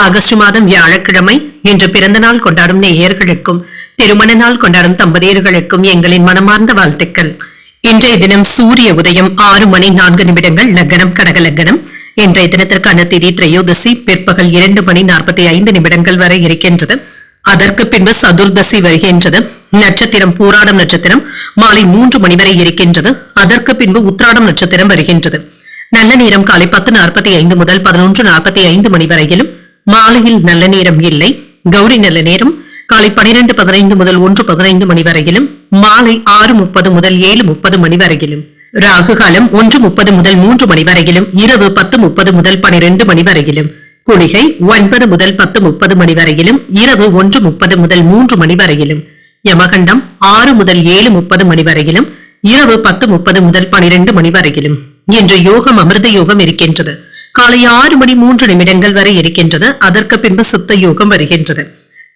August மாதம் வியாழக்கிழமை இன்று பிறந்த நாள் கொண்டாடும் நேயர்களுக்கும் திருமண நாள் கொண்டாடும் தம்பதியர்களுக்கும் எங்களின் மனமார்ந்த வாழ்த்துக்கள். இன்றைய தினம் சூரிய உதயம் ஆறு மணி நான்கு நிமிடங்கள் லக்னம் கடக லக்னம். இன்றைய தினத்திற்கான திதி திரையோதசி பிற்பகல் இரண்டு மணி நாற்பத்தி ஐந்து நிமிடங்கள் வரை இருக்கின்றது. அதற்கு பின்பு சதுர்தசி வருகின்றது. நட்சத்திரம் பூராடம் நட்சத்திரம் மாலை மூன்று மணி வரை இருக்கின்றது. அதற்கு பின்பு உத்ராடம் நட்சத்திரம் வருகின்றது. நல்ல நேரம் காலை பத்து நாற்பத்தி ஐந்து முதல் பதினொன்று நாற்பத்தி ஐந்து மணி வரையிலும் மாலையில் நல்ல நேரம் இல்லை. கௌரி நல்ல நேரம். காலை பனிரெண்டு பதினைந்து முதல் ஒன்று பதினைந்து மணி வரையிலும் மாலை ஆறு முப்பது முதல் ஏழு முப்பது மணி வரையிலும் ராகு காலம் ஒன்று முப்பது முதல் மூன்று மணி வரையிலும் இரவு பத்து முப்பது முதல் பனிரெண்டு மணி வரையிலும் குளிகை ஒன்பது முதல் பத்து முப்பது மணி வரையிலும் இரவு ஒன்று முப்பது முதல் மூன்று மணி வரையிலும் யமகண்டம் ஆறு முதல் ஏழு முப்பது மணி வரையிலும் இரவு பத்து முப்பது முதல் பனிரெண்டு மணி வரையிலும் இன்று யோகம் அமிர்த யோகம் இருக்கின்றது. காலை ஆறு மணி மூன்று நிமிடங்கள் வரை இருக்கின்றது. அதற்கு பின்பு சுத்த யோகம் வருகின்றது.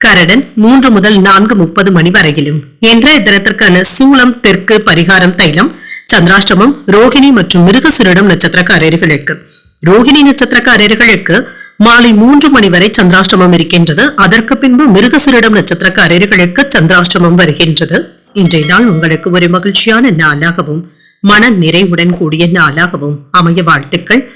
கரடன் மூன்று முதல் நான்கு முப்பது மணி வரையிலும். இன்றைய தினத்திற்கான சூளம் தெற்கு பரிகாரம் தைலம் சந்திராஷ்டமம் ரோஹிணி மற்றும் மிருகசுரிடம் நட்சத்திரக்காரர்களுக்கு. ரோஹிணி நட்சத்திரக்காரர்களுக்கு மாலை மூன்று மணி வரை சந்திராஷ்டமம் இருக்கின்றது. அதற்கு பின்பு மிருகசுரிடம் நட்சத்திரக்காரர்களுக்கு சந்திராஷ்டமம் வருகின்றது. இன்றைய நாள் உங்களுக்கு ஒரு மகிழ்ச்சியான நாளாகவும் மன நிறைவுடன் கூடிய நாளாகவும் அமைய வாழ்த்துக்கள்.